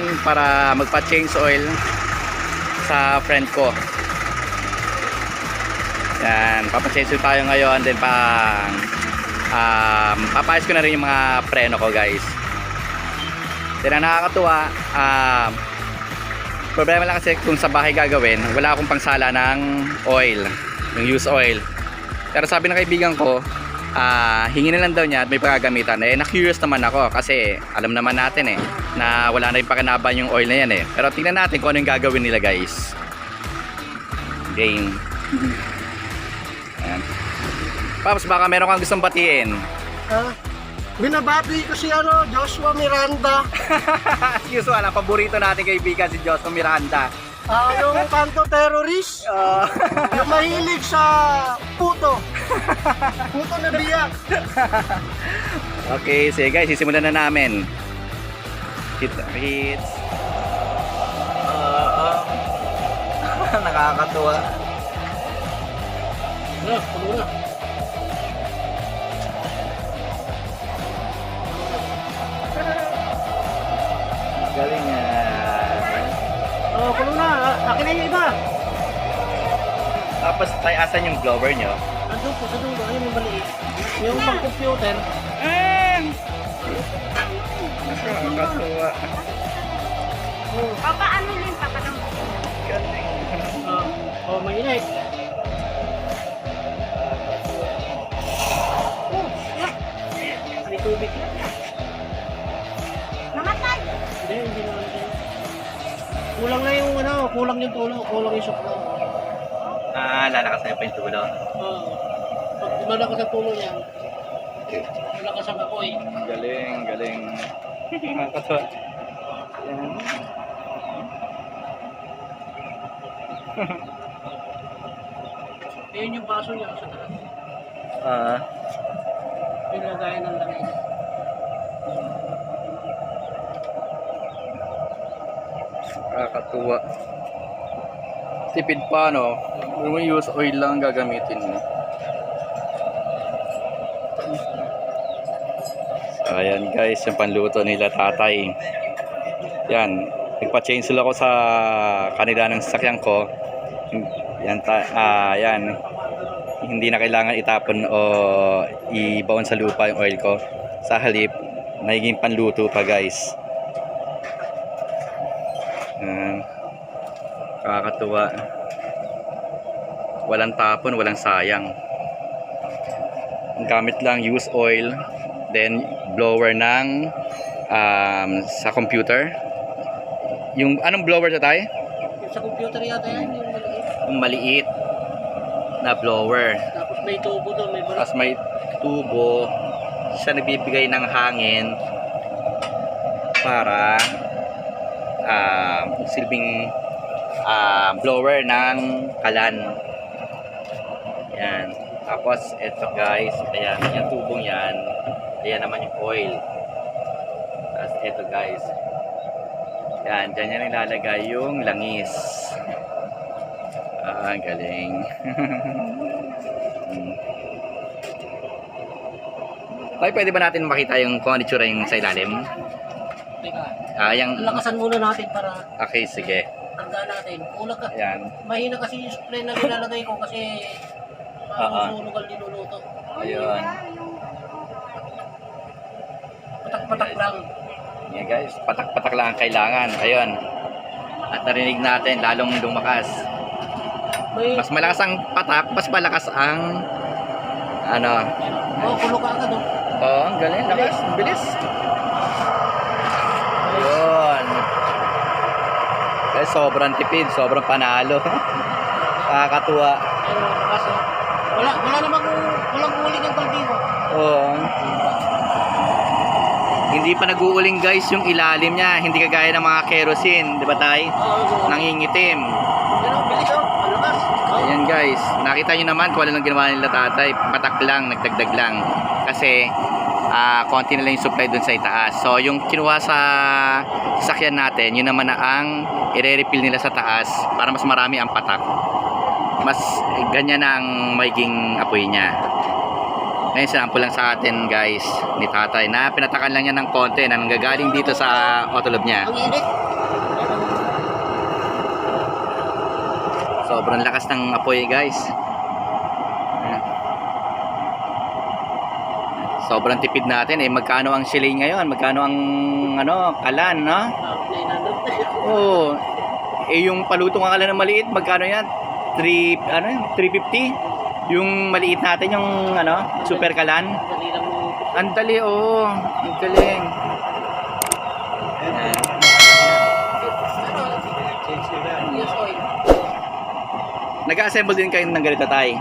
ngayon para magpa-change oil sa friend ko. Yan, papa-change oil tayo ngayon then pa um, papayos ko na rin yung mga preno ko guys. Then ang nakakatuwa, um, problema lang kasi kung sa bahay gagawin, wala akong pangsala ng oil, yung used oil. Pero sabi ng kaibigan ko, ah hingi na lang daw niya at may pagagamitan. Eh, na-curious naman ako kasi alam naman natin eh, na wala na rin pakanaban yung oil na yan eh. Pero tingnan natin kung ano yung gagawin nila guys. Game. Ayan. Paps, baka meron kang gustong batiin. Ah, binabati ko si ano, Joshua Miranda. Usual, ang paborito natin kaibigan si Josto Miranda. Ah, yung kanto terrorist. Uh, Yung mahilig sa puto. Puto na biyak. okay, sige guys, sisimulan na namin. Hit, hits. Uh, nakakatuwa. Ano, tulo na. Galing yan. Oh, kulo na. Ah, Akin na yung iba. Tapos, tayo asan yung blower nyo? Nandun po sa dulo. Ayun yung maliit. Yung pang computer. Nakakatuwa. Oh, Papaano din pa ka Galing. ah, oh mainit. Oh. May tubig. Namatay. Hindi, hindi naman din. Kulang na yung ano, kulang yung tulo, kulang yung sukla. Ah, lalakas na pa yung tulo. Oo. Pag malakas ang tulo niyan, malakas ang apoy. Galing, galing. Nakakatuwa. Yan. Ayun yung baso niya sa taas. Ah, Yung lagayan ng langis. nakakatuwa. Tipid pa, no? Kung may use oil lang gagamitin mo. So, ayan guys, yung panluto nila tatay. Yan, nagpa-change sila ko sa kanila ng sasakyan ko. Yan, ta ah, yan. Hindi na kailangan itapon o ibaon sa lupa yung oil ko. Sa halip, nagiging panluto pa guys. Yan. Kakatuwa. Walang tapon, walang sayang. Ang gamit lang use oil, then blower ng um, sa computer. Yung anong blower sa? Yung sa computer yata yan, yung maliit. Yung maliit na blower. Tapos may tubo doon, may balat. Tapos may tubo. Siya nagbibigay ng hangin para ah, silbing ah, blower ng kalan. Yan. Tapos ito guys, ayan, yung tubong yan. Ayan naman yung oil. Tapos ito guys. Yan, dyan yan nilalagay yung langis. Ah, galing. Tay, pwede ba natin makita yung kung ano itsura yung sa ilalim? Teka, Ah, yung... lakasan muna natin para Okay, sige. tandaan natin. Kulang ka. Ayan. Mahina kasi yung spray na nilalagay ko kasi Oo. masusunog ang niluluto. Ayun. Patak-patak lang. Yan guys, patak-patak lang ang kailangan. Ayun. At narinig natin, lalong lumakas. May, Mas malakas ang patak, mas malakas ang... Ano? oh, kulo ka agad oh. Oo, oh, ang galing. Lakas. Bilis. Ayun. Guys, sobrang tipid. Sobrang panalo. Nakakatuwa. Pero kasi wala wala namang walang uling ang kaldigo. Oo. Hindi pa nag-uuling guys yung ilalim niya. Hindi kagaya ng mga kerosene. Di ba tay? Nangingitim. Ayan guys. Nakita nyo naman kung ano lang ginawa nila tatay. Patak lang, nagdagdag lang. Kasi ah konti na lang yung supply dun sa itaas. So yung kinuha sa sasakyan natin, yun naman na ang ire-refill nila sa taas para mas marami ang patak. Mas ganyan na ang magiging apoy niya. Ngayon sinample lang sa atin guys ni tatay na pinatakan lang niya ng konti na nanggagaling dito sa otolob niya. Sobrang lakas ng apoy guys. Sobrang tipid natin eh. Magkano ang shilling ngayon? Magkano ang ano, kalan, no? 900. Oo. Eh yung palutong ang kalan na maliit, magkano yan? 3 ano, yun? 350? Yung maliit natin yung ano, super kalan. Ang dali, oo. Ang galing. Nag-assemble din kayo ng ganito tay.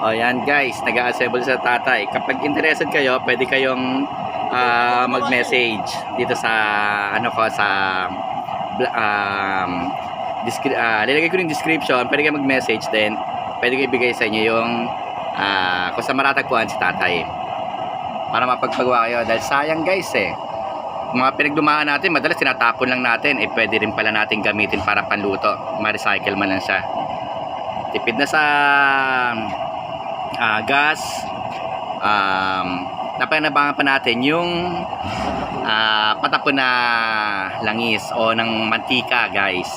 O yan guys, nag-assemble sa tatay. Kapag interested kayo, pwede kayong ah, mag-message dito sa ano ko sa um, descri- ah, lalagay ko yung description, pwede kayo mag-message din. Pwede ko ibigay sa inyo yung ah, kung sa maratagpuan si tatay. Para mapagpagawa kayo dahil sayang guys eh. Mga pinagdumaan natin, madalas tinatapon lang natin. Eh, pwede rin pala natin gamitin para panluto. Ma-recycle man lang siya. Tipid na sa ah, gas. Um, napanabangan pa natin yung ah, patapon na langis o ng mantika, guys.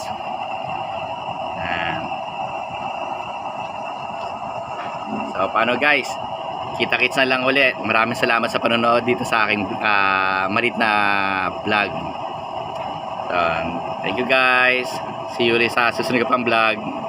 So, paano guys? Kita-kits na lang ulit. Maraming salamat sa panonood dito sa aking ah, malit na vlog. So, thank you guys. See you ulit sa susunod ko pang vlog.